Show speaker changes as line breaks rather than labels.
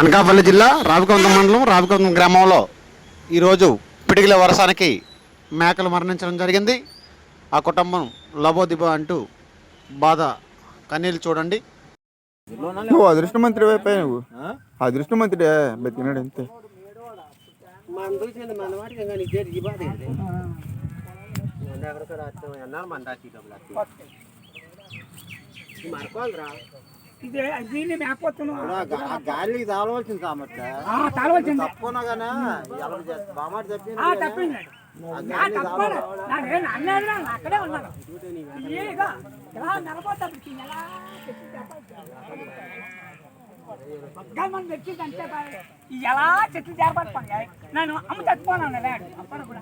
అనకాపల్లి జిల్లా రావికొండం మండలం రావికొండం గ్రామంలో ఈరోజు పిడికిల వర్షానికి మేకలు మరణించడం జరిగింది. ఆ కుటుంబం లబోదిబో అంటూ బాధ కన్నీళ్ళు చూడండి.
నువ్వు అదృష్టమంతుడి వైపు నువ్వు. అదృష్టమంతుడే బతికినాడు అంతే.
మన చూసింది మన వాటికి ఇంకా నీకు చేతికి బాధ ఏంటి? మన ఎక్కడికక్కడ వచ్చాం, ఎన్నాళ్ళు మన రాత్రి డబ్బులు వస్తాయి? ఈ మరకోవాలిరా.
ఇదే దీన్ని మేకపోతున్నాం
ఇప్పుడు ఆ గా- ఆ గాలికి తాళవలసింది సామర్థ్య
తాళవచ్చింది
తప్పునా గానా ఎలా చేస్తా బామాట చెప్పింది
ఆ, తప్పింది ఆ, తప్పను. నాకేం అన్నది రా, నేను అక్కడే ఉన్నాను ఇదిగో, ఇలా నిలబడ్డప్పుడు ఈ నెల చెట్టు చేరపడుతుంది. పక్కన మనం తెచ్చింది అంతే బాగా. ఈ ఎలా చెట్లు చేరపడిపోయాయి నేను అమ్మ చచ్చిపోనాను అప్పుడు కూడా